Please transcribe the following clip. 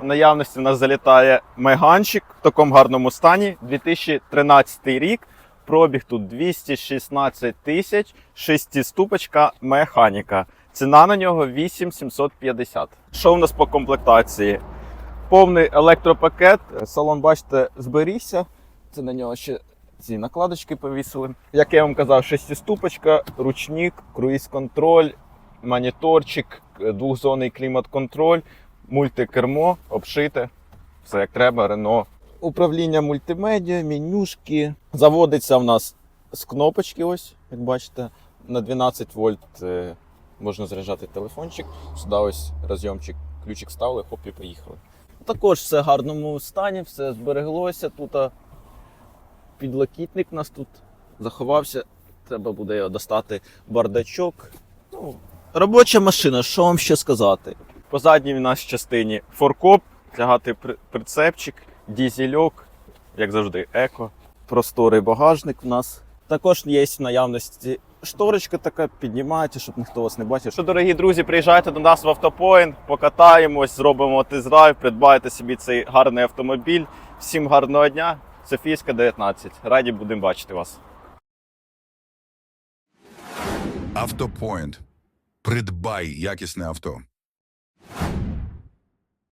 В наявності у нас залітає меганчик в такому гарному стані. 2013 рік. Пробіг тут 216 тисяч, шестиступочка механіка. Ціна на нього 8750. Що у нас по комплектації? Повний електропакет. Салон, бачите, зберігся. Це на нього ще ці накладочки повісили. Як я вам казав, шестиступочка, ручник, круїз-контроль, моніторчик, двохзонний клімат-контроль, мультикермо, обшите. Все як треба, Рено. Управління мультимедіа, менюшки. Заводиться в нас з кнопочки, ось, як бачите, на 12 вольт е, можна заряджати телефончик. Сюди ось розйомчик, ключик ставили, хоп і поїхали. Також все в гарному стані, все збереглося. Тут підлокітник у нас тут заховався. Треба буде його достати бардачок. Ну, робоча машина, що вам ще сказати? По задній в нас частині форкоп, тягати прицепчик, дізельок, як завжди, еко. Просторий багажник в нас. Також є в наявності шторочка така, піднімається, щоб ніхто вас не бачив. Що, дорогі друзі, приїжджайте до нас в автопоінт, покатаємось, зробимо тест-драйв, придбайте собі цей гарний автомобіль. Всім гарного дня. Софійська 19. Раді будемо бачити вас. Автопоінт. Придбай якісне авто.